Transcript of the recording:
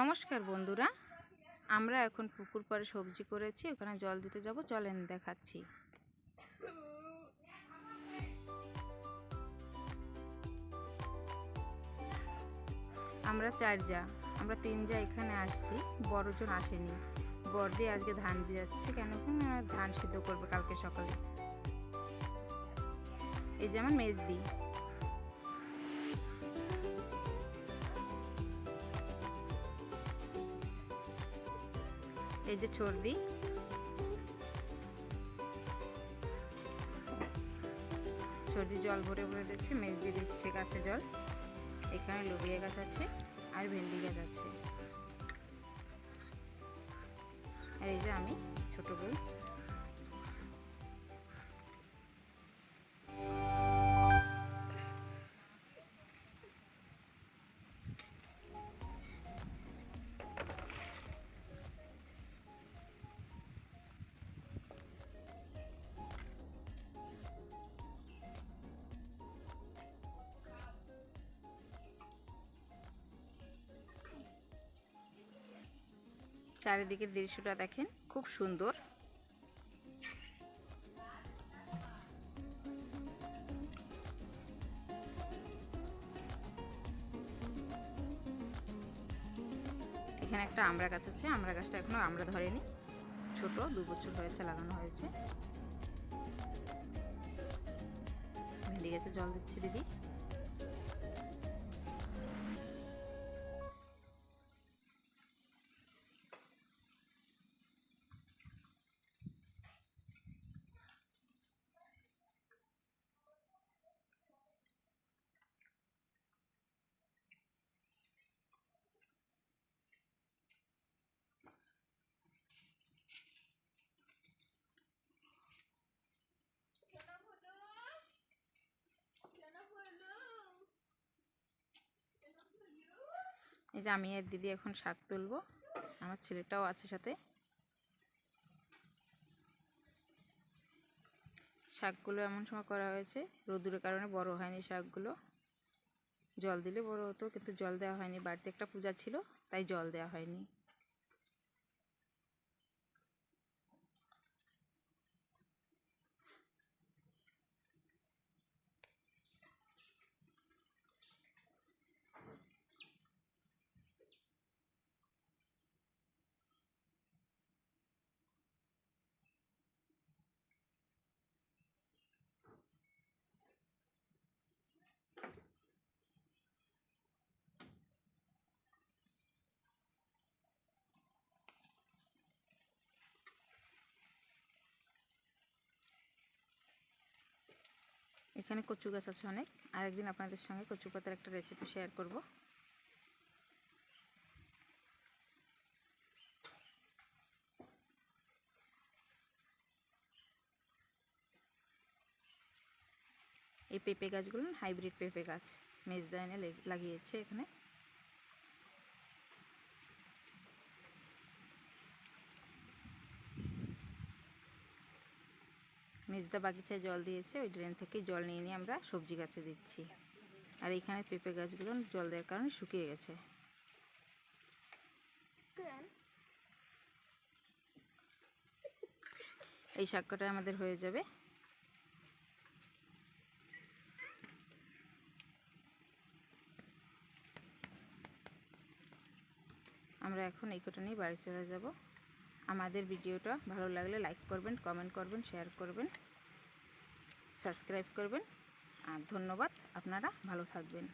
নমস্কার বন্ধুরা। আমরা এখন পুকুর পাড়ে সবজি করেছি, ওখানে জল দিতে যাব, চলেন দেখাচ্ছি। আমরা চার যা, আমরা তিন যা এখানে আসছি বড়জন আসেনি। বড়দি আজকে ধান যাচ্ছে কেন কি না ধান সিদ্ধ করবে কালকে সকালে। এই যেমন মেজদি। এই যে চর্দি সর্দি জল ভরে ভরে দিচ্ছে দিয়ে দিচ্ছে গাছে জল। এখানে লোবিয়া গাছ আছে আর ভেন্ডি গাছ আছে। আর এই যে আমি ছোটো বই চারিদিকের দৃশ্যটা দেখেন, খুব সুন্দর। এখানে একটা আমড়া গাছ আছে আমড়া গাছটা এখনও আমরা ধরেনি। ছোট, দু বছর হয়েছে, লাগানো হয়েছে। ভেন্ডি গাছে জল দিচ্ছি দিদি। এই যে আমি আর দিদি এখন শাক তুলবো। আমার ছেলেটাও আছে সাথে। শাকগুলো এমন সময় করা হয়েছে রোদুরের কারণে বড় হয়নি শাকগুলো। জল দিলে বড় হতো, কিন্তু জল দেওয়া হয়নি। বাড়িতে একটা পূজা ছিল, তাই জল দেওয়া হয়নি। এখানে কচু গাছ আছে অনেক। আরেকদিন আপনাদের সঙ্গে কচু পাতার একটা রেসিপি শেয়ার করব। এই পেঁপে গাছগুলো হাইব্রিড পেঁপে গাছ মেজদায়নে লাগিয়েছে এখানে। মেজদা বাগিচায় জল দিয়েছে, ওই ড্রেন থেকে জল নিয়ে নিয়ে আমরা সবজি গাছে দিচ্ছি। আর এইখানে পেঁপে গাছগুলো জল দেওয়ার কারণে শুকিয়ে গেছে। এই শাকটা আমাদের হয়ে যাবে। আমরা এখন এই কটা নিয়ে বাড়ি চলে যাব। আমাদের ভিডিওটা ভালো লাগলে লাইক করবেন কমেন্ট করবেন শেয়ার করবেন সাবস্ক্রাইব করবেন। আর ধন্যবাদ, আপনারা ভালো থাকবেন।